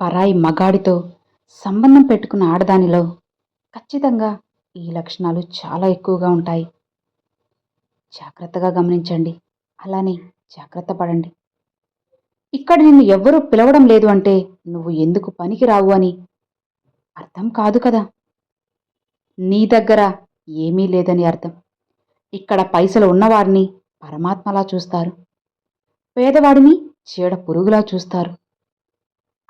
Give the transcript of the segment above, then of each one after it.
పరాయి మగాడితో సంబంధం పెట్టుకున్న ఆడదానిలో ఖచ్చితంగా ఈ లక్షణాలు చాలా ఎక్కువగా ఉంటాయి. జాగ్రత్తగా గమనించండి. అలానే జాగ్రత్త పడండి. ఇక్కడ నిన్ను ఎవ్వరూ పిలవడం లేదు అంటే నువ్వు ఎందుకు పనికి రావు అని అర్థం కాదు కదా. నీ దగ్గర ఏమీ లేదని అర్థం. ఇక్కడ పైసలు ఉన్నవారిని పరమాత్మలా చూస్తారు. పేదవాడిని చీడ పురుగులా చూస్తారు.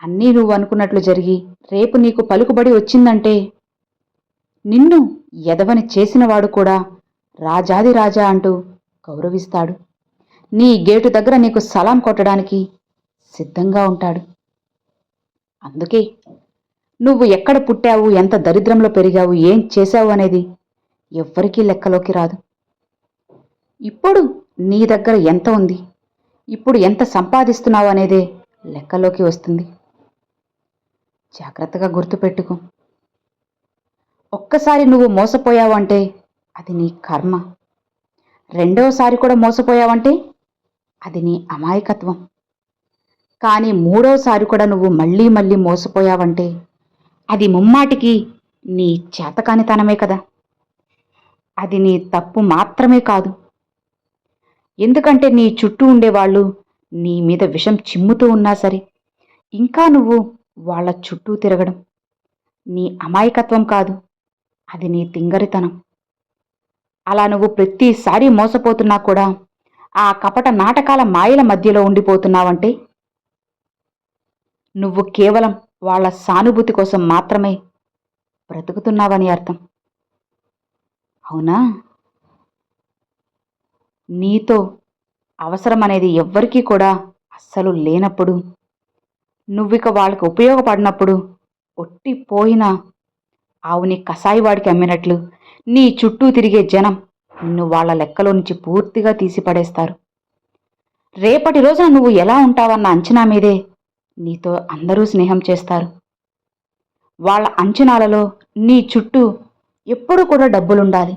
అన్నీ నువ్వు అనుకున్నట్లు జరిగి రేపు నీకు పలుకుబడి వచ్చిందంటే నిన్ను ఎదవని చేసినవాడు కూడా రాజాది రాజా అంటూ గౌరవిస్తాడు. నీ గేటు దగ్గర నీకు సలాం కొట్టడానికి సిద్ధంగా ఉంటాడు. అందుకే నువ్వు ఎక్కడ పుట్టావు ఎంత దరిద్రంలో పెరిగావు ఏం చేశావు అనేది ఎవ్వరికీ లెక్కలోకి రాదు. ఇప్పుడు నీ దగ్గర ఎంత ఉంది ఇప్పుడు ఎంత సంపాదిస్తున్నావు అనేదే లెక్కలోకి వస్తుంది. జాగ్రత్తగా గుర్తుపెట్టుకో. ఒక్కసారి నువ్వు మోసపోయావంటే అది నీ కర్మ. రెండవసారి కూడా మోసపోయావంటే అది నీ అమాయకత్వం. కానీ మూడవసారి కూడా నువ్వు మళ్ళీ మళ్ళీ మోసపోయావంటే అది ముమ్మాటికి నీ చేతకానితనమే కదా. అది నీ తప్పు మాత్రమే కాదు. ఎందుకంటే నీ చుట్టూ ఉండేవాళ్ళు నీ మీద విషం చిమ్ముతూ ఉన్నా సరే ఇంకా నువ్వు వాళ్ళ చుట్టూ తిరగడం. నీ అమాయకత్వం కాదు. అది నీ తింగరితనం. అలా నువ్వు ప్రతిసారి మోసపోతున్నా కూడా ఆ కపట నాటకాల మాయల మధ్యలో ఉండిపోతున్నావంటే? నువ్వు కేవలం వాళ్ళ సానుభూతి కోసం మాత్రమే బ్రతుకుతున్నావని అర్థం. అవునా? నీతో అవసరం అనేది ఎవ్వరికీ కూడా అస్సలు లేనప్పుడు నువ్విక వాళ్ళకి ఉపయోగపడినప్పుడు ఒట్టిపోయిన ఆవుని కసాయివాడికి అమ్మినట్లు నీ చుట్టూ తిరిగే జనం నిన్ను వాళ్ళ లెక్కలో నుంచి పూర్తిగా తీసిపడేస్తారు. రేపటి రోజున నువ్వు ఎలా ఉంటావన్న అంచనా మీదే నీతో అందరూ స్నేహం చేస్తారు. వాళ్ళ అంచనాలలో నీ చుట్టూ ఎప్పుడూ కూడా డబ్బులుండాలి.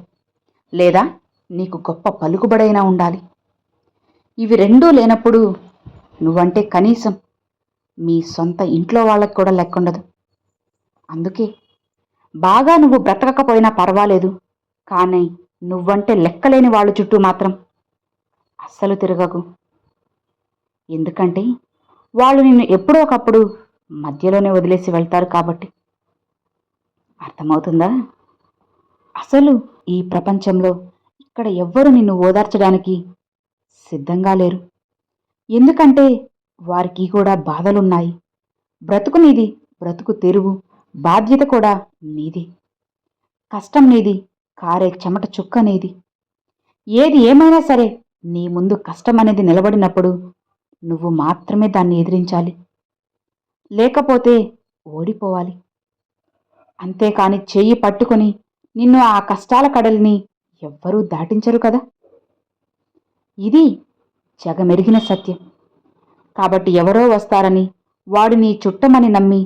లేదా నీకు గొప్ప పలుకుబడైనా ఉండాలి. ఇవి రెండూ లేనప్పుడు నువ్వంటే కనీసం మీ సొంత ఇంట్లో వాళ్ళకి కూడా లెక్కుండదు అందుకే బాగా నువ్వు బ్రతకకపోయినా పర్వాలేదు కానీ నువ్వంటే లెక్కలేని వాళ్ళ చుట్టూ మాత్రం అస్సలు తిరగకు. ఎందుకంటే వాళ్ళు నిన్ను ఎప్పుడో ఒకప్పుడు మధ్యలోనే వదిలేసి వెళ్తారు కాబట్టి. అర్థమవుతుందా? అసలు ఈ ప్రపంచంలో ఇక్కడ ఎవ్వరు నిన్ను ఓదార్చడానికి సిద్ధంగా లేరు. ఎందుకంటే వారికి కూడా బాధలున్నాయి. బ్రతుకు నీది బ్రతుకు తెరువు బాధ్యత కూడా నీది. కష్టం నీది కారే చెమట చుక్క నీది. ఏది ఏమైనా సరే నీ ముందు కష్టం అనేది నిలబడినప్పుడు నువ్వు మాత్రమే దాన్ని ఎదిరించాలి. లేకపోతే ఓడిపోవాలి. అంతేకాని చెయ్యి పట్టుకొని నిన్ను ఆ కష్టాల కడలిని ఎవ్వరూ దాటించరు కదా? ఇది జగమెరిగిన సత్యం. కాబట్టి ఎవరో వస్తారని వాడు నీ చుట్టమని నమ్మి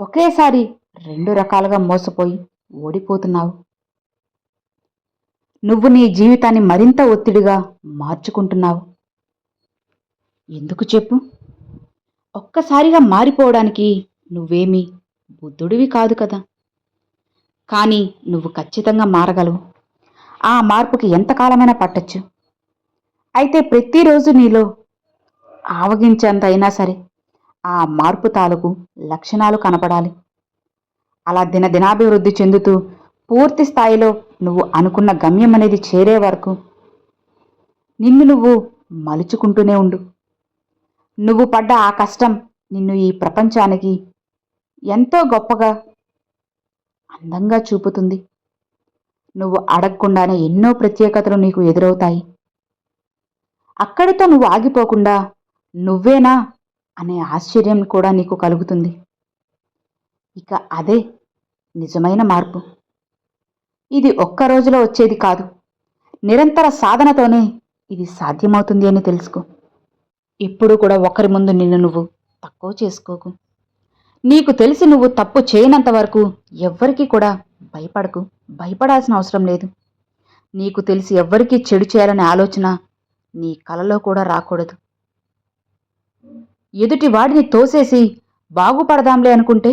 ఒకేసారి రెండు రకాలుగా మోసపోయి ఓడిపోతున్నావు. నువ్వు నీ జీవితాన్ని మరింత ఒత్తిడిగా మార్చుకుంటున్నావు. ఎందుకు చెప్పు? ఒక్కసారిగా మారిపోవడానికి నువ్వేమీ బుద్ధుడివి కాదు కదా. కానీ నువ్వు ఖచ్చితంగా మారగలవు. ఆ మార్పుకి ఎంతకాలమైనా పట్టచ్చు. అయితే ప్రతిరోజు నీలో ఆవగించేంత అయినా సరే ఆ మార్పు తాలూకు లక్షణాలు కనపడాలి. అలా దినదినాభివృద్ధి చెందుతూ పూర్తి స్థాయిలో నువ్వు అనుకున్న గమ్యం అనేది చేరే వరకు నిన్ను నువ్వు మలుచుకుంటూనే ఉండు. నువ్వు పడ్డ ఆ కష్టం నిన్ను ఈ ప్రపంచానికి ఎంతో గొప్పగా అందంగా చూపుతుంది. నువ్వు అడగకుండానే ఎన్నో ప్రత్యేకతలు నీకు ఎదురవుతాయి. అక్కడితో నువ్వు ఆగిపోకుండా నువ్వేనా అనే ఆశ్చర్యం కూడా నీకు కలుగుతుంది. ఇక అదే నిజమైన మార్పు. ఇది ఒక్క రోజులో వచ్చేది కాదు. నిరంతర సాధనతోనే ఇది సాధ్యమవుతుంది అని తెలుసుకో. ఇప్పుడు కూడా ఒకరి ముందు నిన్ను నువ్వు తక్కువ చేసుకోకు. నీకు తెలిసి నువ్వు తప్పు చేయనంత వరకు ఎవ్వరికీ కూడా భయపడకు. భయపడాల్సిన అవసరం లేదు. నీకు తెలిసి ఎవ్వరికీ చెడు చేయాలనే ఆలోచన నీ కలలో కూడా రాకూడదు. ఎదుటి వాడిని తోసేసి బాగుపడదాంలే అనుకుంటే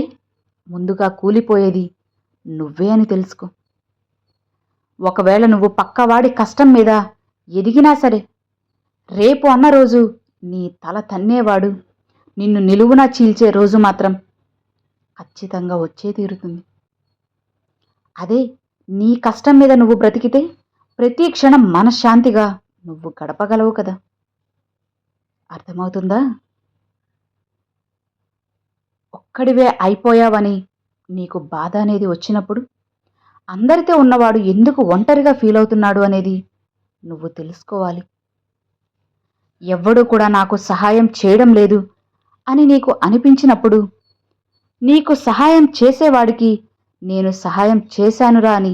ముందుగా కూలిపోయేది నువ్వే అని తెలుసుకో. ఒకవేళ నువ్వు పక్కవాడి కష్టం మీద ఎదిగినా సరే రేపు అన్న రోజు నీ తల తన్నేవాడు నిన్ను నిలువునా చీల్చే రోజు మాత్రం ఖచ్చితంగా వచ్చే తీరుతుంది. అదే నీ కష్టం మీద నువ్వు బ్రతికితే ప్రతి క్షణం మనశ్శాంతిగా నువ్వు గడపగలవు కదా. అర్థమవుతుందా? ఒక్కడివే అయిపోయావని నీకు బాధ అనేది వచ్చినప్పుడు అందరితో ఉన్నవాడు ఎందుకు ఒంటరిగా ఫీల్ అవుతున్నాడు అనేది నువ్వు తెలుసుకోవాలి. ఎవ్వడూ కూడా నాకు సహాయం చేయడం లేదు అని నీకు అనిపించినప్పుడు నీకు సహాయం చేసేవాడికి నేను సహాయం చేశానురా అని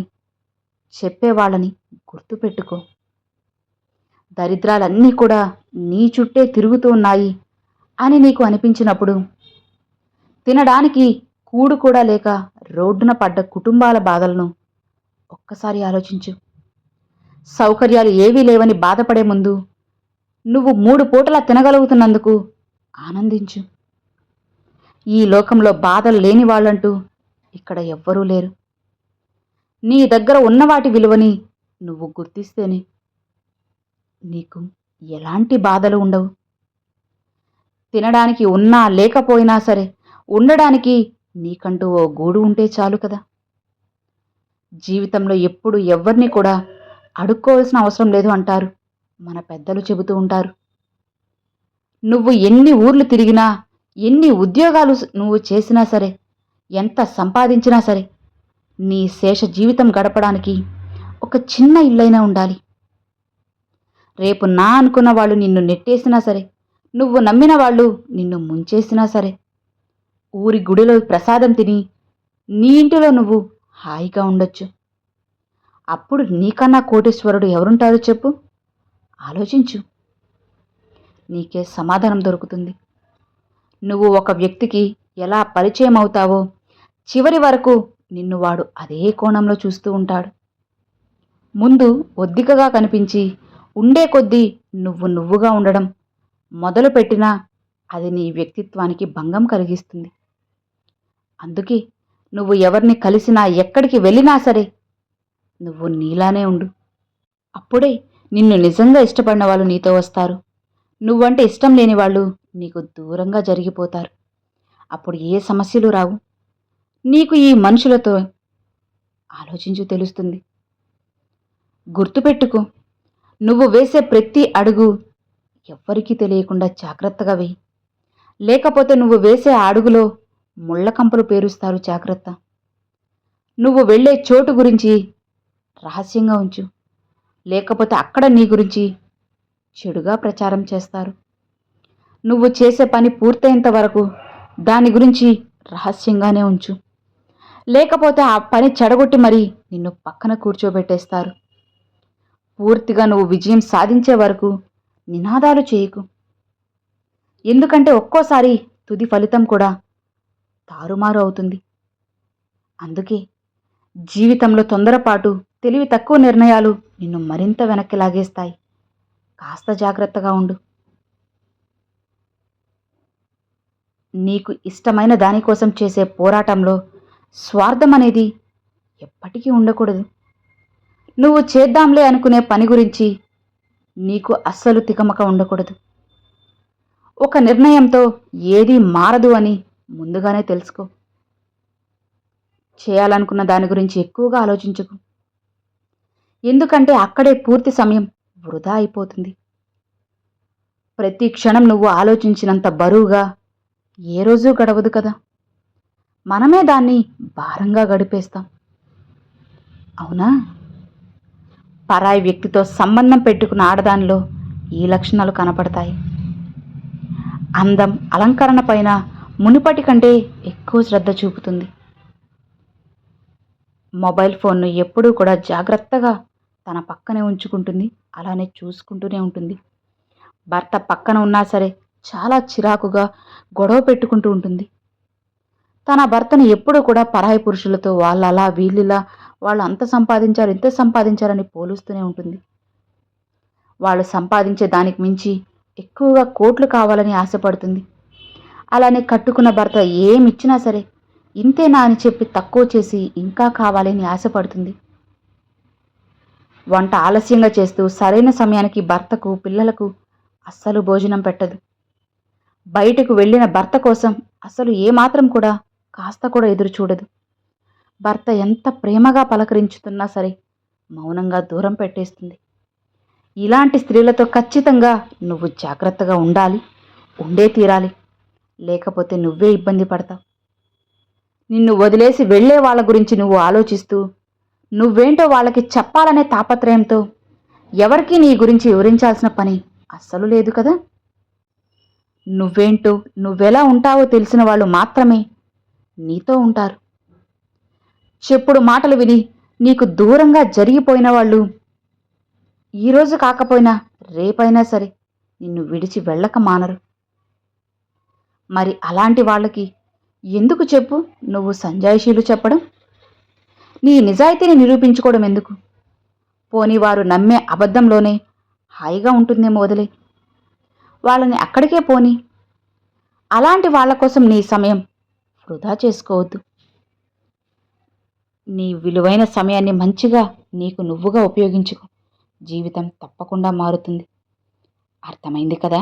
చెప్పేవాళ్ళని గుర్తుపెట్టుకో. దరిద్రాలన్నీ కూడా నీ చుట్టే తిరుగుతూ ఉన్నాయి అని నీకు అనిపించినప్పుడు తినడానికి కూడు కూడా లేక రోడ్డున పడ్డ కుటుంబాల బాధలను ఒక్కసారి ఆలోచించు. సౌకర్యాలు ఏవీ లేవని బాధపడే ముందు నువ్వు మూడు పూటలా తినగలుగుతున్నందుకు ఆనందించు. ఈ లోకంలో బాధలు లేని వాళ్ళంటూ ఇక్కడ ఎవ్వరూ లేరు. నీ దగ్గర ఉన్న వాటి విలువని నువ్వు గుర్తిస్తేనే నీకు ఎలాంటి బాధలు ఉండవు. తినడానికి ఉన్నా లేకపోయినా సరే ఉండడానికి నీకంటూ ఓ గూడు ఉంటే చాలు కదా. జీవితంలో ఎప్పుడు ఎవరిని కూడా అడుక్కోవాల్సిన అవసరం లేదు అంటారు. మన పెద్దలు చెబుతూ ఉంటారు. నువ్వు ఎన్ని ఊర్లు తిరిగినా ఎన్ని ఉద్యోగాలు నువ్వు చేసినా సరే ఎంత సంపాదించినా సరే నీ శేష జీవితం గడపడానికి ఒక చిన్న ఇల్లైనా ఉండాలి. రేపు నా అనుకున్న వాళ్ళు నిన్ను నెట్టేసినా సరే నువ్వు నమ్మిన వాళ్ళు నిన్ను ముంచేసినా సరే ఊరి గుడిలో ప్రసాదం తిని నీ ఇంటిలో నువ్వు హాయిగా ఉండొచ్చు. అప్పుడు నీకన్నా కోటేశ్వరుడు ఎవరుంటారో చెప్పు. ఆలోచించు. నీకే సమాధానం దొరుకుతుంది. నువ్వు ఒక వ్యక్తికి ఎలా పరిచయం అవుతావో చివరి వరకు నిన్ను వాడు అదే కోణంలో చూస్తూ ఉంటాడు. ముందు ఒద్దికగా కనిపించి ఉండే కొద్దీ నువ్వు నువ్వుగా ఉండడం మొదలుపెట్టినా అది నీ వ్యక్తిత్వానికి భంగం కలిగిస్తుంది. అందుకే నువ్వు ఎవరిని కలిసినా ఎక్కడికి వెళ్ళినా సరే నువ్వు నీలానే ఉండు. అప్పుడే నిన్ను నిజంగా ఇష్టపడిన వాళ్ళు నీతో వస్తారు. నువ్వంటే ఇష్టం లేని వాళ్ళు నీకు దూరంగా జరిగిపోతారు. అప్పుడు ఏ సమస్యలు రావు. నీకు ఈ మనుషులతో ఆలోచించు తెలుస్తుంది. గుర్తుపెట్టుకో నువ్వు వేసే ప్రతి అడుగు ఎవ్వరికీ తెలియకుండా జాగ్రత్తగా వేయి. లేకపోతే నువ్వు వేసే అడుగులో ముళ్ళకంపలు పేరుస్తారు జాగ్రత్త. నువ్వు వెళ్ళే చోటు గురించి రహస్యంగా ఉంచు. లేకపోతే అక్కడ నీ గురించి చెడుగా ప్రచారం చేస్తారు. నువ్వు చేసే పని పూర్తయ్యేంత వరకు దాని గురించి రహస్యంగానే ఉంచు. లేకపోతే ఆ పని చెడగొట్టి మరీ నిన్ను పక్కన కూర్చోబెట్టేస్తారు. పూర్తిగా నువ్వు విజయం సాధించే వరకు నినాదాలు చేయకు. ఎందుకంటే ఒక్కోసారి తుది ఫలితం కూడా తారుమారు అవుతుంది. అందుకే జీవితంలో తొందరపాటు తెలివి తక్కువ నిర్ణయాలు నిన్ను మరింత వెనక్కి లాగేస్తాయి. కాస్త జాగ్రత్తగా ఉండు. నీకు ఇష్టమైన దానికోసం చేసే పోరాటంలో స్వార్థం అనేది ఎప్పటికీ ఉండకూడదు. నువ్వు చేద్దాంలే అనుకునే పని గురించి నీకు అస్సలు తికమక ఉండకూడదు. ఒక నిర్ణయంతో ఏదీ మారదు అని ముందుగానే తెలుసుకో. చేయాలనుకున్న దాని గురించి ఎక్కువగా ఆలోచించకు. ఎందుకంటే అక్కడే పూర్తి సమయం వృధా అయిపోతుంది. ప్రతి క్షణం నువ్వు ఆలోచించినంత బరువుగా ఏ రోజు గడవదు కదా. మనమే దాన్ని భారంగా గడిపేస్తాం. అవునా? పరాయి వ్యక్తితో సంబంధం పెట్టుకున్న ఆడదానిలో ఈ లక్షణాలు కనపడతాయి. అందం అలంకరణ పైన మునుపటి కంటే ఎక్కువ శ్రద్ధ చూపుతుంది. మొబైల్ ఫోన్ను ఎప్పుడూ కూడా జాగ్రత్తగా తన పక్కనే ఉంచుకుంటుంది. అలానే చూసుకుంటూనే ఉంటుంది. భర్త పక్కన ఉన్నా సరే చాలా చిరాకుగా గొడవ పెట్టుకుంటూ ఉంటుంది. తన భర్తను ఎప్పుడూ కూడా పరాయి పురుషులతో వాళ్ళు అలా వీళ్ళిలా వాళ్ళు అంత సంపాదించారు ఇంత సంపాదించారని పోలుస్తూనే ఉంటుంది. వాళ్ళు సంపాదించే దానికి మించి ఎక్కువగా కోట్లు కావాలని ఆశపడుతుంది. అలానే కట్టుకున్న భర్త ఏమిచ్చినా సరే ఇంతేనా అని చెప్పి తక్కువ చేసి ఇంకా కావాలని ఆశపడుతుంది. వంట ఆలస్యంగా చేస్తూ సరైన సమయానికి భర్తకు పిల్లలకు అస్సలు భోజనం పెట్టదు. బయటకు వెళ్ళిన భర్త కోసం అసలు ఏమాత్రం కూడా కాస్త కూడా ఎదురు చూడదు. భర్త ఎంత ప్రేమగా పలకరించుతున్నా సరే మౌనంగా దూరం పెట్టేస్తుంది. ఇలాంటి స్త్రీలతో ఖచ్చితంగా నువ్వు జాగ్రత్తగా ఉండాలి ఉండే తీరాలి. లేకపోతే నువ్వే ఇబ్బంది పడతావు. నిన్ను వదిలేసి వెళ్ళే వాళ్ళ గురించి నువ్వు ఆలోచిస్తూ నువ్వేంటో వాళ్ళకి చెప్పాలనే తాపత్రయంతో ఎవరికీ నీ గురించి వివరించాల్సిన పని అస్సలు లేదు కదా? నువ్వేంటో నువ్వెలా ఉంటావో తెలిసిన వాళ్ళు మాత్రమే నీతో ఉంటారు. చెప్పుడు మాటలు విని నీకు దూరంగా జరిగిపోయిన వాళ్ళు ఈరోజు కాకపోయినా రేపైనా సరే నిన్ను విడిచి వెళ్ళక మానరు. మరి అలాంటి వాళ్ళకి ఎందుకు చెప్పు? నువ్వు సంజాయిషీలు చెప్పడం? నీ నిజాయితీని నిరూపించుకోవడం ఎందుకు? పోనీ వారు నమ్మే అబద్ధంలోనే హాయిగా ఉంటుందేమో వదిలే. వాళ్ళని అక్కడికే పోని. అలాంటి వాళ్ళ కోసం నీ సమయం వృధా చేసుకోవద్దు. నీ విలువైన సమయాన్ని మంచిగా నీకు నువ్వుగా ఉపయోగించుకో. జీవితం తప్పకుండా మారుతుంది. అర్థమైంది కదా?